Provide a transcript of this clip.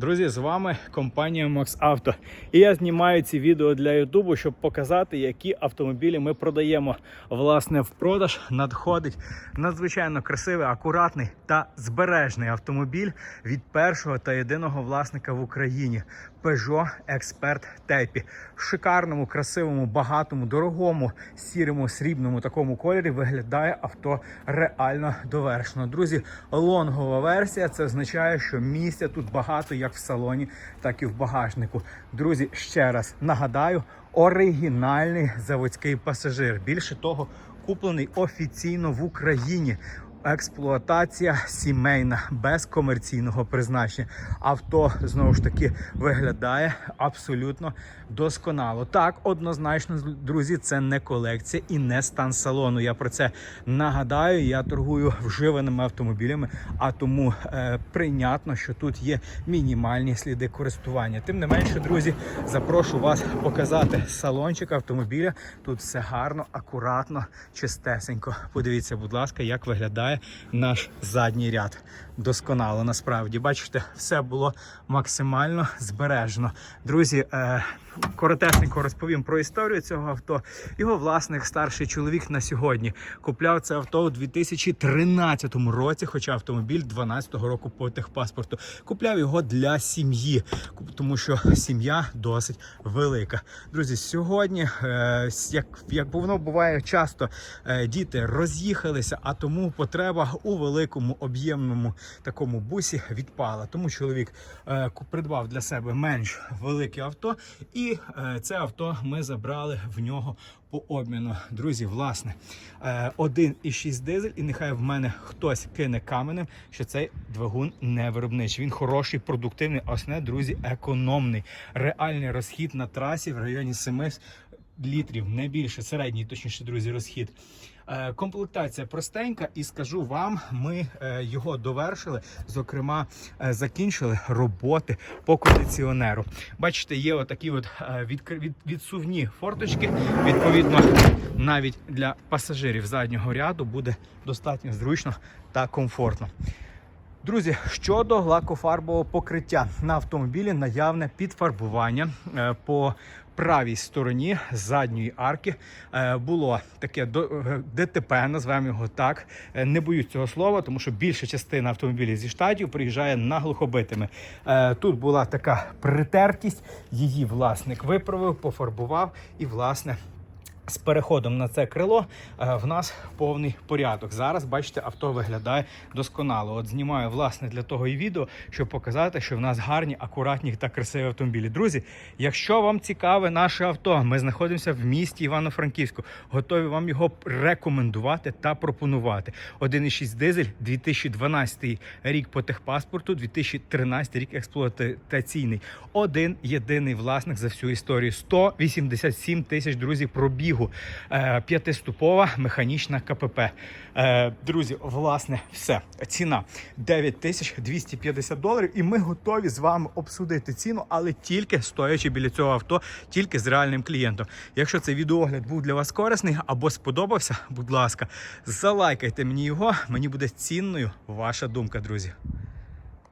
Друзі, з вами компанія Max Auto. І я знімаю ці відео для Ютубу, щоб показати, які автомобілі ми продаємо. Власне, в продаж надходить надзвичайно красивий, акуратний та збережний автомобіль від першого та єдиного власника в Україні Peugeot Expert Тепі. В шикарному, красивому, багатому, дорогому, сірому, срібному такому кольорі виглядає авто реально довершено. Друзі, лонгова версія це означає, що місця тут багато як в салоні, так і в багажнику. Друзі, ще раз нагадаю, оригінальний заводський пасажир. Більше того, куплений офіційно в Україні. Експлуатація сімейна без комерційного призначення. Авто знову ж таки виглядає абсолютно досконало. Так, однозначно, друзі, це не колекція і не стан салону. Я про це нагадаю. Я торгую вживаними автомобілями, а тому е, прийнятно, що тут є мінімальні сліди користування. Тим не менше, друзі, запрошу вас показати салончик автомобіля. Тут все гарно, акуратно, чистесенько. Подивіться, будь ласка, як виглядає наш задній ряд. Досконало насправді. Бачите, все було максимально збережено. Друзі, е, коротесенько розповім про історію цього авто. Його власник, старший чоловік на сьогодні, купляв це авто у 2013 році, хоча автомобіль 12-го року по техпаспорту. Купляв його для сім'ї, тому що сім'я досить велика. Друзі, сьогодні, е, як, як воно буває часто, е, діти роз'їхалися, а тому потреба у великому об'ємному такому бусі відпала. Тому чоловік е, придбав для себе менш велике авто, і е, це авто ми забрали в нього по обміну. Друзі, власне, е, 1,6 дизель, і нехай в мене хтось кине каменем, що цей двигун не виробничий. Він хороший, продуктивний, а основне, друзі, економний. Реальний розхід на трасі в районі 7 літрів, не більше, середній, точніше, друзі, розхід. Е, Комплектація простенька, і скажу вам, ми е, його довершили. Зокрема, е, закінчили роботи по кондиціонеру. Бачите, є отакі от відсувні форточки. Відповідно, навіть для пасажирів заднього ряду буде достатньо зручно та комфортно. Друзі, щодо лакофарбового покриття на автомобілі наявне підфарбування по правій стороні задньої арки е, було таке е, ДТП, називаємо його так. Е, Не боюсь цього слова, тому що більша частина автомобілів зі штатів приїжджає наглухобитими. Тут була така притертість, її власник виправив, пофарбував і власне. З переходом на це крило е, в нас повний порядок. Зараз бачите, авто виглядає досконало. От знімаю власне для того і відео, щоб показати, що в нас гарні, акуратні та красиві автомобілі. Друзі, якщо вам цікаве наше авто, ми знаходимося в місті Івано-Франківську. Готові вам його рекомендувати та пропонувати. 1,6 дизель, 2012 рік по техпаспорту, 2013 рік експлуатаційний. Один єдиний власник за всю історію. 187 тисяч друзі пробігу. Е, П'ятиступова механічна КПП. Е, Друзі, власне, все. Ціна 9250 доларів. І ми готові з вами обсудити ціну, але тільки стоячи біля цього авто, тільки з реальним клієнтом. Якщо цей відеогляд був для вас корисний або сподобався, будь ласка, залайкайте мені його. Мені буде цінною ваша думка, друзі.